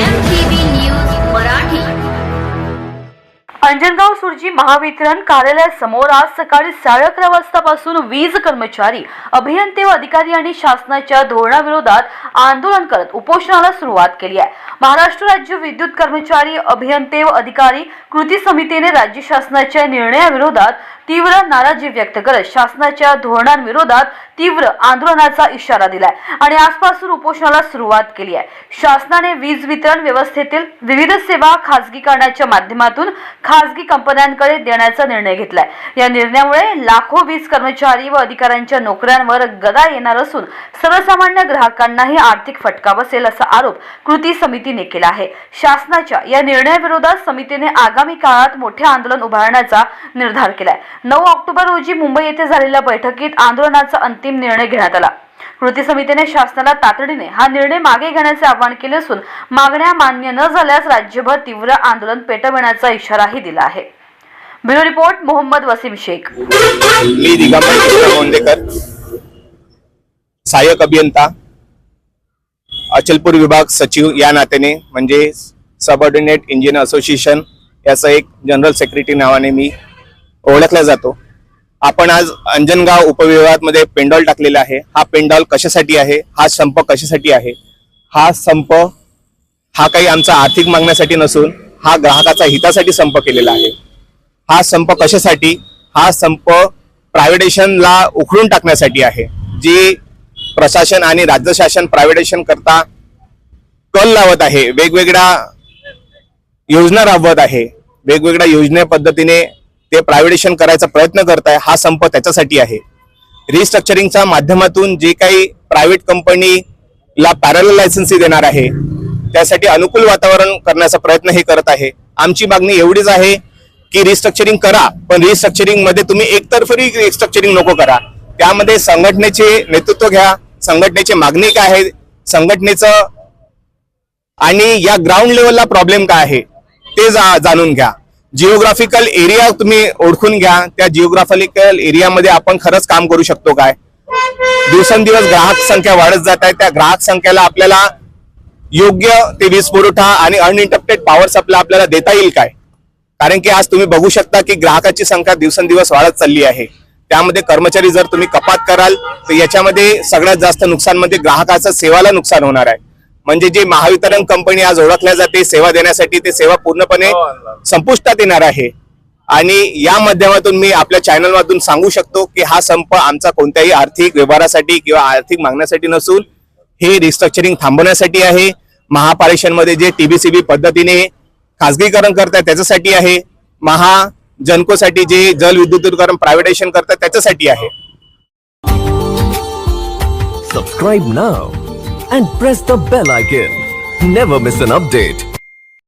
News Marathi रोजी महावितरण कार्यालयासमोर आज सकाळी साडे अकरा वाजतापासून वीज कर्मचारी अभियंते व अधिकारी आणि शासनाच्या धोरणाविरोधात आंदोलन करत उपोषणाला सुरुवात केली आहे. महाराष्ट्र राज्य विद्युत कर्मचारी अभियंते व अधिकारी कृती समितीने राज्य शासनाच्या निर्णयाविरोधात तीव्र नाराजी व्यक्त करत शासनाच्या धोरणांविरोधात तीव्र आंदोलनाचा इशारा दिलाय आणि आजपासून उपोषणाला सुरुवात केली आहे. शासनाने वीज वितरण व्यवस्थेतील विविध सेवा खासगीकरणाच्या माध्यमातून खासगी कंपन्यांकडे देण्याचा निर्णय घेतलाय. या निर्णयामुळे लाखो वीज कर्मचारी व अधिकाऱ्यांच्या नोकऱ्यांवर गदा येणार असून सर्वसामान्य ग्राहकांनाही आर्थिक फटका बसेल असा आरोप कृती समितीने केला आहे. शासनाच्या या निर्णयाविरोधात समितीने आगामी काळात मोठे आंदोलन उभारण्याचा निर्धार केलाय. नऊ ऑक्टोबर रोजी मुंबई येथे झालेल्या बैठकीत आंदोलनाचा अंतिम निर्णय घेण्यात आला. कृती समितीने शासनाला तातडीने हा निर्णय मागे घेण्याचे आवाहन केले असून मागण्या मान्य न झाल्यास राज्यभर तीव्र आंदोलन पेटवण्याचा इशाराही दिला आहे. Bureau report Mohammad Wasim Shaikh. मी दिगंबर सहाय्यक अभियंता. अचलपूर विभाग सचिव या नात्याने म्हणजे सबऑर्डिनेट इंजिनियर असोसिएशन याचा एक जनरल सेक्रेटरी नावाने मी ओळखला जातो. आपण आज अंजनगाव उपविभागामध्ये पेंडॉल टाकलेला आहे. हा पेंडॉल कशासाठी आहे? हा संप कशासाठी आहे? हा संप हा काही आमचा आर्थिक मागण्यासाठी नसून हा ग्राहकाचा हितासाठी संप केलेला आहे. हा संप कशासाठी? हा संप प्रायव्हेटेशनला उखडून टाकण्यासाठी आहे. जी प्रशासन आणि राज्य शासन प्रायव्हेटेशन करता कल लावत आहे वेगवेगळ्या योजना राबवत आहे वेगवेगळ्या योजने पद्धतीने ते प्रायव्हेटेशन करायचा प्रयत्न करत आहे हा संप त्याच्यासाठी आहे. रिस्ट्रक्चरिंगच्या माध्यमातून जे काही प्रायव्हेट कंपनीला पॅरल लायसन्सी देणार आहे त्यासाठी अनुकूल वातावरण करण्याचा प्रयत्न हे करत आहे. आमची मागणी एवढीच आहे की रिस्ट्रक्चरिंग करा पण रिस्ट्रक्चरिंगमध्ये तुम्ही एकतर्फी रिस्ट्रक्चरिंग नको करा. त्यामध्ये संघटनेचे नेतृत्व घ्या संघटनेची मागणी काय आहे संघटनेचं आणि या ग्राउंड लेवलला प्रॉब्लेम काय आहे ते जा- जाणून घ्या. जिओग्राफिकल एरिया तुम्ही ओळखून घ्या त्या जिओग्राफिकल एरियामध्ये आपण खरंच काम करू शकतो काय? दिवसेंदिवस ग्राहक संख्या वाढत जात आहे त्या ग्राहक संख्येला आपल्याला योग्य ते वीज पुरवठा आणि अनइंटरप्टेड पॉवर सप्लाय आपल्याला देता येईल काय? कारण की आज तुम्ही बघू शकता की ग्राहकाची संख्या दिवसेंदिवस वाढत चालली आहे. त्यामध्ये कर्मचारी जर तुम्ही कपात कराल तर याच्यामध्ये सगळ्यात जास्त नुकसानमध्ये ग्राहकाचं सेवाला नुकसान होणार आहे. म्हणजे जे महावितरण कंपनी आज ओळखल्या जाते सेवा देण्यासाठी ते सेवा पूर्णपणे संपुष्टात येणार आहे. आणि या माध्यमातून मी आपल्या चॅनल मधून सांगू शकतो की हा संप आमचा कोणत्याही आर्थिक व्यवहारासाठी किंवा आर्थिक मागण्यासाठी नसून हे रिस्ट्रक्चरिंग थांबवण्यासाठी आहे. महापारेषणमध्ये जे टीबीसीबी पद्धतीने खासगीकरण करतात त्याच्यासाठी आहे. महा जनकोसाठी जे जलविद्युतीकरण प्रायव्हेटायझेशन करतात त्याच्यासाठी आहे. Subscribe now and press the bell icon never miss an update